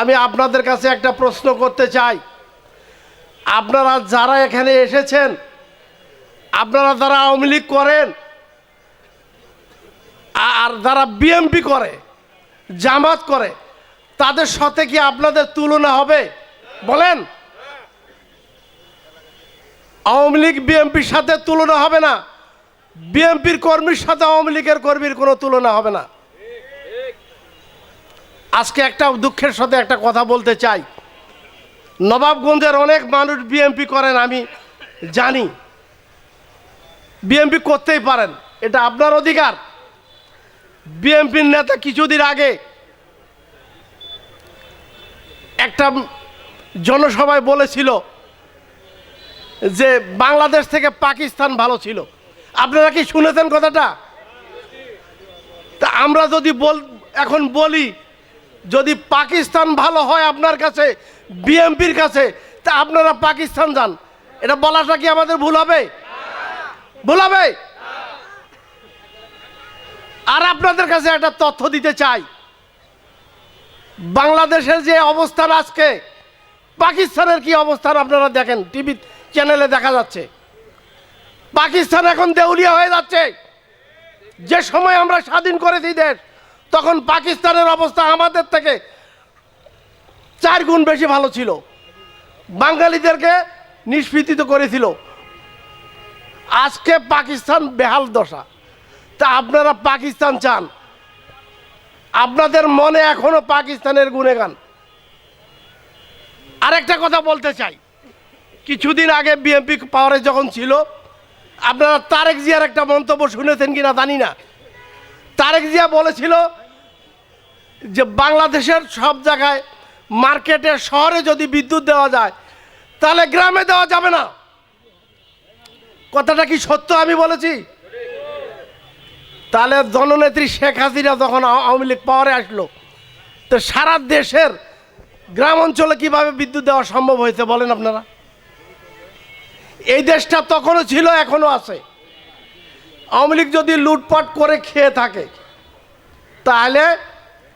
আমি আপনাদের কাছে একটা প্রশ্ন করতে চাই। আপনারা যারা এখানে এসেছেন, আপনারা যারা আওয়ামী লীগ করেন, আর যারা বিএমপি করে, জামাত করে, তাদের সাথে কি আপনাদের তুলনা হবে? বলেন। আওয়ামী লীগ বিএমপির সাথে তুলনা হবে না। বিএমপির কর্মীর সাথে আওয়ামী লীগের কর্মীর কোনো তুলনা হবে না। আজকে একটা দুঃখের সাথে একটা কথা বলতে চাই। নবাবগঞ্জের অনেক মানুষ বিএমপি করেন, আমি জানি। বিএমপি করতেই পারেন, এটা আপনার অধিকার। বিএমপির নেতা কিছুদিন আগে একটা জনসভায় বলেছিল যে বাংলাদেশ থেকে পাকিস্তান ভালো ছিল। আপনারা কি শুনেছেন কথাটা? তা আমরা যদি বল এখন বলি যদি পাকিস্তান ভালো হয় আপনার কাছে, বিএমপির কাছে, তা আপনারা পাকিস্তান যান। এটা বলাটা কি আমাদের ভুল হবে? ভুল হবে? আর আপনাদের কাছে একটা তথ্য দিতে চাই। বাংলাদেশের যে অবস্থান আজকে, পাকিস্তানের কি অবস্থান আপনারা দেখেন, টিভি চ্যানেলে দেখা যাচ্ছে। পাকিস্তান এখন দেউলিয়া হয়ে যাচ্ছে। যে সময় আমরা স্বাধীন করেছি দেশ তখন পাকিস্তানের অবস্থা আমাদের থেকে চার গুণ বেশি ভালো ছিল। বাঙালিদেরকে নিষ্পীতিত করেছিল। আজকে পাকিস্তান বেহাল দশা। তা আপনারা পাকিস্তান চান। আপনাদের মনে এখনও পাকিস্তানের গুণেগান। আরেকটা কথা বলতে চাই। কিছুদিন আগে বিএনপি পাওয়ারে যখন ছিল, আপনারা তারেক জিয়ার একটা মন্তব্য শুনেছেন কিনা জানি না। তারেক জিয়া বলেছিল যে বাংলাদেশের সব জায়গায় মার্কেটে শহরে যদি বিদ্যুৎ দেওয়া যায়, তাহলে গ্রামে দেওয়া যাবে না। কথাটা কি সত্য আমি বলেছি? তাহলে জননেত্রী শেখ হাসিনা যখন আওয়ামী লীগ পাওয়ারে আসলো, তো সারা দেশের গ্রাম অঞ্চলে কীভাবে বিদ্যুৎ দেওয়া সম্ভব হয়েছে বলেন আপনারা? এই দেশটা তখনও ছিল এখনও আছে। আওয়ামী যদি লুটপাট করে খেয়ে থাকে, তাহলে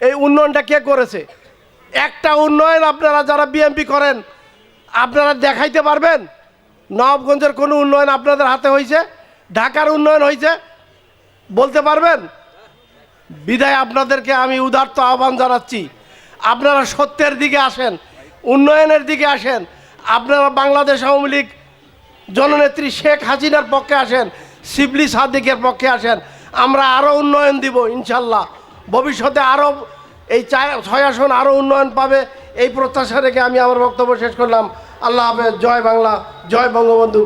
এই উন্নয়নটা কে করেছে? একটা উন্নয়ন আপনারা যারা বিএমপি করেন, আপনারা দেখাইতে পারবেন? নবাবগঞ্জের কোনো উন্নয়ন আপনাদের হাতে হয়েছে ঢাকার উন্নয়ন হয়েছে বলতে পারবেন? বিদায় আপনাদেরকে আমি উদার্ত আহ্বান জানাচ্ছি। আপনারা সত্যের দিকে আসেন, উন্নয়নের দিকে আসেন। আপনারা বাংলাদেশ আওয়ামী লীগ জননেত্রী শেখ হাসিনার পক্ষে আসেন। শিবলি সাদিকের পক্ষে আসেন। আমরা আরও উন্নয়ন দিব, ইনশাল্লাহ। ভবিষ্যতে আরও এই ছয় আসন আরও উন্নয়ন পাবে। এই প্রত্যাশা রেখে আমি আমার বক্তব্য শেষ করলাম। আল্লাহ হাফেজ। জয় বাংলা, জয় বঙ্গবন্ধু।